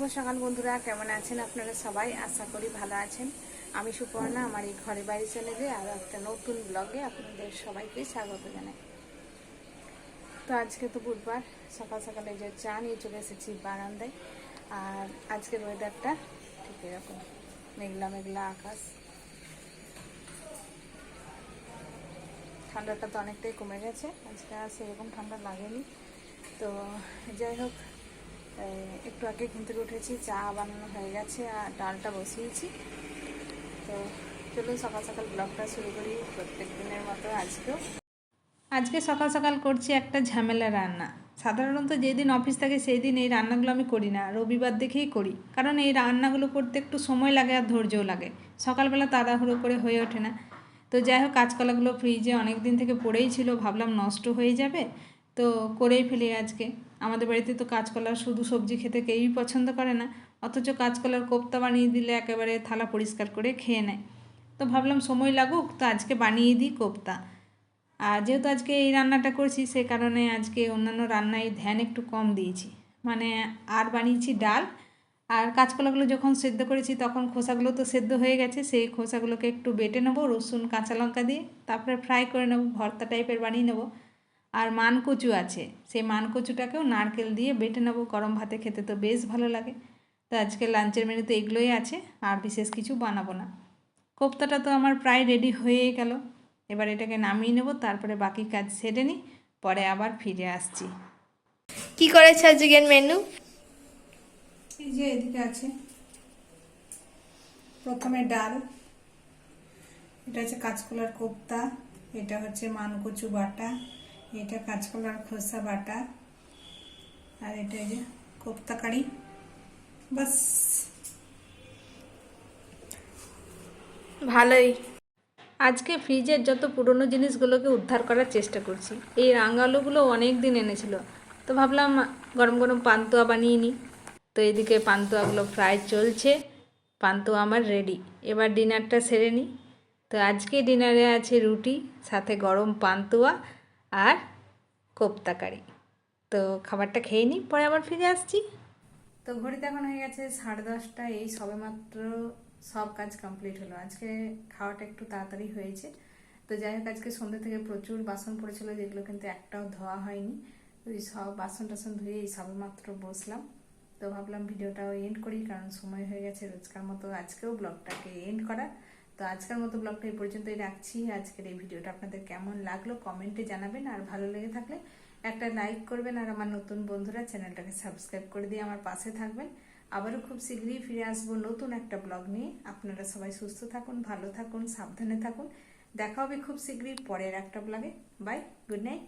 শুভ সকাল বন্ধুরা, কেমন আছেন আপনারা সবাই? আশা করি ভালো আছেন। আমি সুপর্ণা, আমার এই ঘরে বাড়ি চলে যাই আর একটা নতুন ব্লগে আপনাদের সবাইকে স্বাগত জানাই। তো আজকে তো বুধবার, সকাল সকালে যে চা নিয়ে চলে এসেছি বারান্দায়। আর আজকের ওয়েদারটা ঠিক এরকম, মেঘলা মেঘলা আকাশ। ঠান্ডাটা তো অনেকটাই কমে গেছে, আজকে আর সেরকম ঠান্ডা লাগেনি। তো যাই হোক একটু আগে ঘুম থেকে উঠেছি, চা বানানো হয়ে গেছে আর ডালটা বসিয়েছি। তো চলুন সকাল সকাল ব্লগটা শুরু করি প্রত্যেক দিনের মতো আজকেও। আজকে সকাল সকাল করছি একটা ঝামেলা রান্না। সাধারণত যেদিন অফিস থাকে সেই দিন এই রান্নাগুলো আমি করি না, রবিবার দেখেই করি। কারণ এই রান্নাগুলো করতে একটু সময় লাগে আর ধৈর্যও লাগে। সকালবেলা তাড়াহুড়ো করে হয়ে ওঠে না। তো যাই হোক, কাঁচকলাগুলো ফ্রিজে অনেক দিন থেকে পড়েই ছিল, ভাবলাম নষ্ট হয়ে যাবে। তো করেই ফেলি আজকে। আমাদের বাড়িতে তো কাঁচকলার শুধু সবজি খেতে কেউই পছন্দ করে না, অথচ কাঁচকলার কোপ্তা বানিয়ে দিলে একেবারে থালা পরিষ্কার করে খেয়ে নেয়। তো ভাবলাম সময় লাগুক, তো আজকে বানিয়ে দিই কোপ্তা। আর যেহেতু আজকে এই রান্নাটা করছি, সে কারণে আজকে অন্যান্য রান্নায় ধ্যান একটু কম দিয়েছি। মানে আর বানিয়েছি ডাল, আর কাঁচকলাগুলো যখন সেদ্ধ করেছি তখন খোসাগুলো তো সেদ্ধ হয়ে গেছে, সেই খোসাগুলোকে একটু বেটে নেব, রসুন, কাঁচা লঙ্কা দিয়ে, তারপরে ফ্রাই করে নেব, ভর্তা টাইপের বানিয়ে নেব। আর মানকচু আছে। সেই মানকচুটাকেও নারকেল দিয়ে বেটে নেব। গরম ভাতে খেতে তো বেশ ভালো লাগে। তো আজকে লাঞ্চের মেনুতে এগুলোই আছে আর বিশেষ কিছু বানাবো না। কোপ্তাটা তো আমার প্রায় রেডি হয়েই গেল। এবার এটাকে নামিয়ে নেব তারপরে বাকি কাজ সেরে নিই পরে আবার ফিরে আসছি। কি করেছে আজকের মেনু? এই যে এদিকে আছে। প্রথমে ডাল এটা হচ্ছে কাঁচকলার কোপ্তা এটা হচ্ছে মানকচু বাটা। এটা কাঁচকলার খোসা বাটা। আর এটা যে কোপ্তা কারি। বাস। ভালোই। আজকে ফ্রিজের যত পুরনো জিনিসগুলোকে উদ্ধার করার চেষ্টা করছি। এই রাঙালুগুলো অনেক দিন এনেছিল। তো ভাবলাম গরম গরম পান্তুয়া বানিয়ে নিই। তো এদিকে পান্তুয়াগুলো ফ্রাই চলছে। পান্তুয়া আমার রেডি। এবার ডিনারটা সেরে নিই। তো আজকে ডিনারে আছে রুটি, সাথে গরম পান্তুয়া আর কোপ্তা কারি। তো খাবারটা খেয়ে নিই, পরে আবার ফিরে আসছি। তো ঘড়িতে এখন হয়ে গেছে সাড়ে দশটা, এই সবেমাত্র সব কাজ কমপ্লিট হলো। আজকে খাওয়াটা একটু তাড়াতাড়ি হয়েছে। তো যাই হোক, আজকে সন্ধ্যে থেকে প্রচুর বাসন পড়েছিল, যেগুলো কিন্তু একটাও ধোয়া হয়নি। ওই সব বাসন টাসন ধুয়ে এই সবেমাত্র বসলাম। তো ভাবলাম ভিডিওটাও এন্ড করি, কারণ সময় হয়ে গেছে, রোজকার মতো আজকেও ব্লগটাকে এন্ড করা। তো আজকের মতো ব্লগটা এই পর্যন্তই রাখছি। আজকের এই ভিডিওটা আপনাদের কেমন লাগল কমেন্টে জানাবেন, আর ভালো লেগে থাকলে একটা লাইক করবেন, আর আমার নতুন বন্ধুরা চ্যানেলটাকে সাবস্ক্রাইব করে দিয়ে আমার পাশে থাকবেন। আবারও খুব শীঘ্রই ফিরে আসব নতুন একটা ব্লগ নিয়ে। আপনারা সবাই সুস্থ থাকুন, ভালো থাকুন, সাবধানে থাকুন। দেখা হবে খুব শীঘ্রই পরের একটা ব্লগে। Bye good night